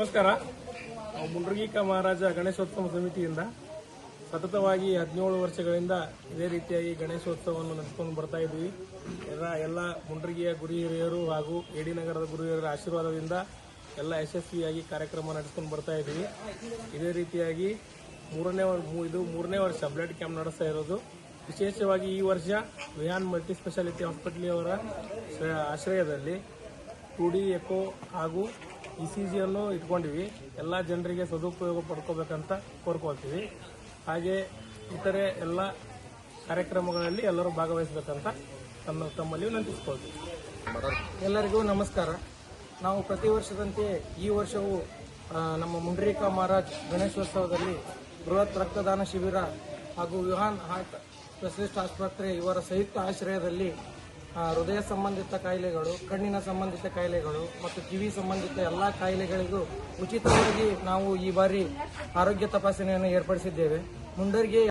ನಮಸ್ಕಾರ. ನಾವು ಮುಂಡ್ರಗೀಕ ಮಹಾರಾಜ ಗಣೇಶೋತ್ಸವ ಸಮಿತಿಯಿಂದ ಸತತವಾಗಿ ಹದಿನೇಳು ವರ್ಷಗಳಿಂದ ಇದೇ ರೀತಿಯಾಗಿ ಗಣೇಶೋತ್ಸವವನ್ನು ನಡೆಸಿಕೊಂಡು ಬರ್ತಾ ಇದ್ವಿ ಎಲ್ಲ ಎಲ್ಲ ಮುಂಡ್ರಗಿಯ ಗುರು ಹಿರಿಯರು ಹಾಗೂ ಏಡಿ ನಗರದ ಗುರು ಹಿರಿಯರ ಆಶೀರ್ವಾದದಿಂದ ಎಲ್ಲ ಯಶಸ್ವಿಯಾಗಿ ಕಾರ್ಯಕ್ರಮ ನಡೆಸ್ಕೊಂಡು ಬರ್ತಾ ಇದ್ವಿ ಇದೇ ರೀತಿಯಾಗಿ ಮೂರನೇ ಇದು ಮೂರನೇ ವರ್ಷ ಬ್ಲಡ್ ಕ್ಯಾಂಪ್ ನಡೆಸ್ತಾ ಇರೋದು. ವಿಶೇಷವಾಗಿ ಈ ವರ್ಷ ವಿಹಾನ್ ಮಲ್ಟಿ ಸ್ಪೆಷಾಲಿಟಿ ಹಾಸ್ಪಿಟಲ್ ಅವರ ಆಶ್ರಯದಲ್ಲಿ ಟು ಡಿ ಎಕೋ ಹಾಗೂ ಇ ಸಿ ಜಿಯನ್ನು ಇಟ್ಕೊಂಡಿವಿ. ಎಲ್ಲ ಜನರಿಗೆ ಸದುಪಯೋಗ ಪಡ್ಕೋಬೇಕಂತ ಕೋರ್ಕೊಳ್ತೀವಿ. ಹಾಗೆ ಇತರೆ ಎಲ್ಲ ಕಾರ್ಯಕ್ರಮಗಳಲ್ಲಿ ಎಲ್ಲರೂ ಭಾಗವಹಿಸಬೇಕಂತ ತಮ್ಮ ತಮ್ಮಲ್ಲಿ ವಿನಂತಿಸ್ಕೊಳ್ತೀವಿ. ಎಲ್ಲರಿಗೂ ನಮಸ್ಕಾರ. ನಾವು ಪ್ರತಿ ವರ್ಷದಂತೆ ಈ ವರ್ಷವೂ ನಮ್ಮ ಮುಂಡ್ರಿಕಾ ಮಹಾರಾಜ್ ಗಣೇಶೋತ್ಸವದಲ್ಲಿ ಬೃಹತ್ ರಕ್ತದಾನ ಶಿಬಿರ ಹಾಗೂ ವಿಹಾನ್ ಹಾರ್ಟ್ ಸ್ಪೆಷಲಿಸ್ಟ್ ಆಸ್ಪತ್ರೆ ಇವರ ಸಂಯುಕ್ತ ಆಶ್ರಯದಲ್ಲಿ ಹೃದಯ ಸಂಬಂಧಿತ ಕಾಯಿಲೆಗಳು, ಕಣ್ಣಿನ ಸಂಬಂಧಿತ ಕಾಯಿಲೆಗಳು ಮತ್ತು ಕಿವಿ ಸಂಬಂಧಿತ ಎಲ್ಲ ಕಾಯಿಲೆಗಳಿಗೂ ಉಚಿತವಾಗಿ ನಾವು ಈ ಬಾರಿ ಆರೋಗ್ಯ ತಪಾಸಣೆಯನ್ನು ಏರ್ಪಡಿಸಿದ್ದೇವೆ. ಮುಂಡರ್ಗೆ